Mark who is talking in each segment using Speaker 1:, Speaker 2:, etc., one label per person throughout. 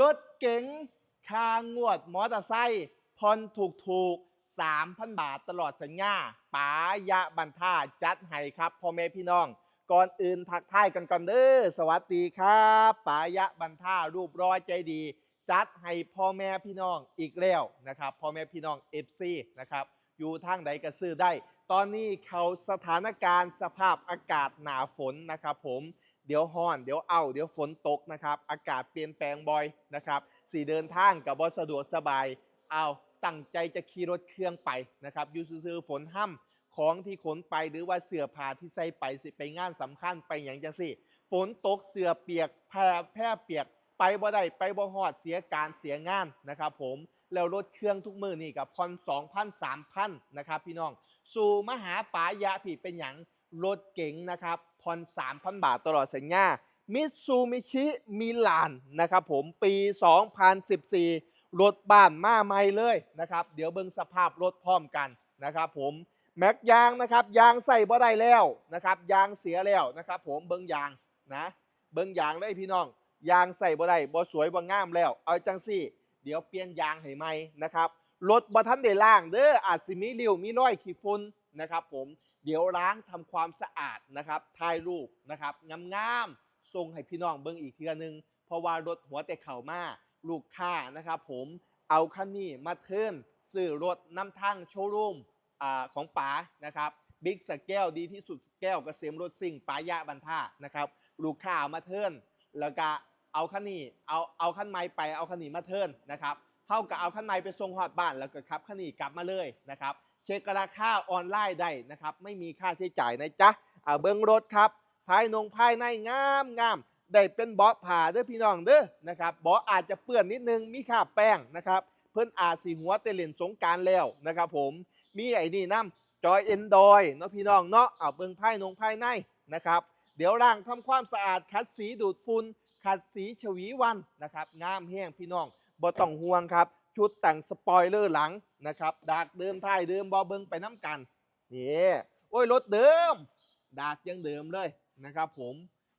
Speaker 1: รถเก๋งคางวดมอเตอร์ไซค์ผ่อนถูกถูกๆ3,000 บาทตลอดสัญญาป๋ายะบันท่าจัดให้ครับพ่อแม่พี่น้อง ก่อนอื่นทักทายกันก่อนเด้อสวัสดีครับป๋ายะบันท่ารูปร้อยใจดี จัดให้พ่อแม่พี่น้องอีกแล้วนะครับพ่อแม่พี่น้องเอฟซีนะครับอยู่ทางใดก็ซื้อได้ ตอนนี้เขาสถานการณ์สภาพอากาศหนาฝนนะครับผม เดี๋ยวฮ้อน เดี๋ยวเอาเดี๋ยวฝนตกนะครับ อากาศเปลี่ยนแปลงบ่อยนะครับสี่เดินทางกับบสะดวกสบายเอาตั้งใจจะขี่รถเครื่องไปนะครับยู่ซื่อๆฝนห้ำของที่ขนไปหรือว่าเสื้อผ้าที่ใส่ไปสิไปงานสำคัญไปอย่างจังสิฝนตกเสื้อเปียกแพร่แพร่เปียก ไปบ่ได้ไปบ่ฮอดเสียการเสียงานนะครับ ผมแล้วรถเครื่องทุกมือนี่กับพอน2,000 3,000นนะครับพี่น้อง สู่มหาปายะผิดเป็นอย่าง รถเก๋งนะครับพอน3,000 บาทตลอดสัญญามิตซูมิชิมิลานนะครับผมปี 2014 รถบ้านมาใหม่เลยนะครับ เดี๋ยวเบิ่งสภาพรถพร้อมกันนะครับผมแม็กยางนะครับยางใส่บ่ได้แล้วนะครับยางเสียแล้วนะครับผมเบิ่งยางนะเบิ่งยางเลยพี่น้องยางใส่บ่ได้บ่สวยบ่งามแล้ว เอาจังซี่ เดี๋ยวเปลี่ยนยางให้ใหม่นะครับ รถบ่ทันได้ล้างเด้ออาจสิมีริ้วมีร้อยขี้ฝุ่นนะครับ ผมเดี๋ยวล้างทำความสะอาดนะครับถ่ายรูปนะครับงามๆส่งให้พี่น้องเบิ่งอีกทีนึง เพราะว่ารถหัวแต่เข่ามาลูกค้านะครับ ผมเอาคันนี้มาเทิร์นซื้อรถน้ำทั้งโชว์รูมอของป๋านะครับบิ๊กสแกลดีที่สุดสแกลเกษมรถซิ่งป๋ายะบันท่านะครับลูกค้าเอามาเทิร์นแล้วก็เอาคันนี้เอาเอาคันไม้ไปเอาคันนี้มาเทิร์นนะครับ เท่ากับเอาคันไม้ไปส่งฮอดบ้านแล้วก็ขับคันนี้กลับมาเลยนะครับ เช็คราคาออนไลน์ได้นะครับ ไม่มีค่าใช้จ่ายนะจ๊ะเอาเบิ้งรถครับภายนงภายในงามงามได้เป็นเบาะผ่าเด้อพี่น้องเด้อนะครับเบาะอาจจะเปื้อนนิดนึงมีค่าแป้งนะครับ เพิ่นอาจสีหัวเตล่นสงการแล้วนะครับผมมีไอ้นี่น้ำจอยเอนดอยเนาะพี่น้องเนาะเอาเบิ้งภายนงภายในนะครับ เดี๋ยวร่างทำความสะอาดขัดสีดูดฝุ่นขัดสีฉวีวันนะครับงามแห้งพี่น้อง บ่ต้องห่วงครับ ชุดแต่งสปอยเลอร์หลังนะครับดากเดิมท้ายเดิมบอเบิงไปน้ำกันนี่โอ้ยรถเดิม ดากยังเดิมเลยนะครับผม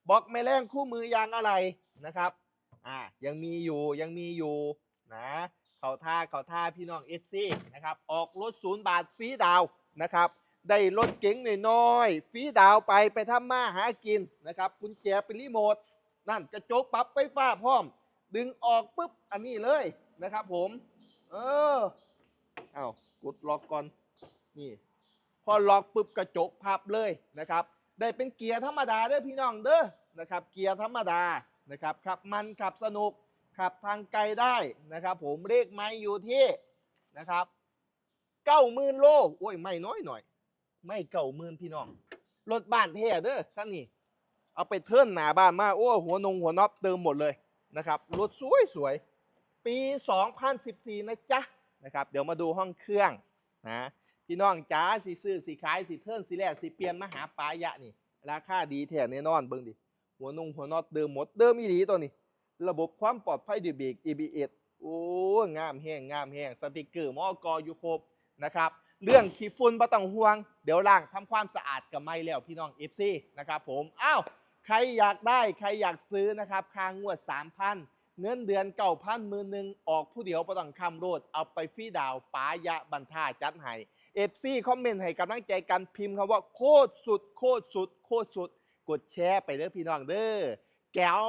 Speaker 1: บล็อกไม่แรงคู่มือยางอะไรนะครับอ่ายังมีอยู่ยังมีอยู่นะเขาท่าเขาท่าพี่น้องเอฟซีนะครับออกรถศูนย์บาทฟรีดาวนะครับได้รถเก๋งน้อยๆฟรีดาวไปไปทำมาหากินนะครับกุญแจเป็นรีโมทนั่นกระจกปรับไฟฟ้าพร้อม ดึงออกปุ๊บอันนี้เลยนะครับ ผม เออเอากดล็อกก่อนนี่ พอล็อกปุ๊บกระจกพับเลยนะครับ ได้เป็นเกียร์ธรรมดาเด้อพี่น้องเด้อนะครับ เกียร์ธรรมดานะครับขับมันขับสนุกขับทางไกลได้นะครับ ผมเลขไม้อยู่ที่นะครับเก้าหมื่นโลโอ้ยไม่น้อยหน่อย ไม่เก้าหมื่นพี่น้องรถบ้านเท่เด้อคันนี้เอาไปเทิร์นหนาบ้านมาโอ้หัวนงหัวน็อปเติมหมดเลย นะครับรถสวยสวยปี 2014 นะจ๊ะนะครับเดี๋ยวมาดูห้องเครื่องนะพี่น้องจ้าสีซื้อสีขายสีเทิร์นสีแรกสีเปลี่ยนมาหาปายะนี่ ราคาดีแท้แน่นอนเบิ่งดิ หัวนุ่งหัวน็อตเดิมหมดเดิมอีหลีตัวนี้ ระบบความปลอดภัยดีเบรก ABS โอ้งามแห้งงามแห้งสติกเกอร์มอกออยู่ครบนะครับเรื่องขี้ฝุ่นบ่ต้องห่วง เดี๋ยวล้างทำความสะอาดกับไม่แล้วพี่น้อง FC นะครับผมอ้าว ใครอยากได้ใครอยากซื้อนะครับค่างวด 3,000 เงินเดือนเก่าพันมือหนึ่งออกผู้เดียวประต้องคำโรดเอาไปฟรีดาวปายะบันท่าจัดให้เอฟซีคอมเมนต์ให้กำลังใจกันพิมพ์คำว่าโคตรสุด โคตรสุด โคตรสุด กดแชร์ไปเด้อพี่น้องเด้อแก้ว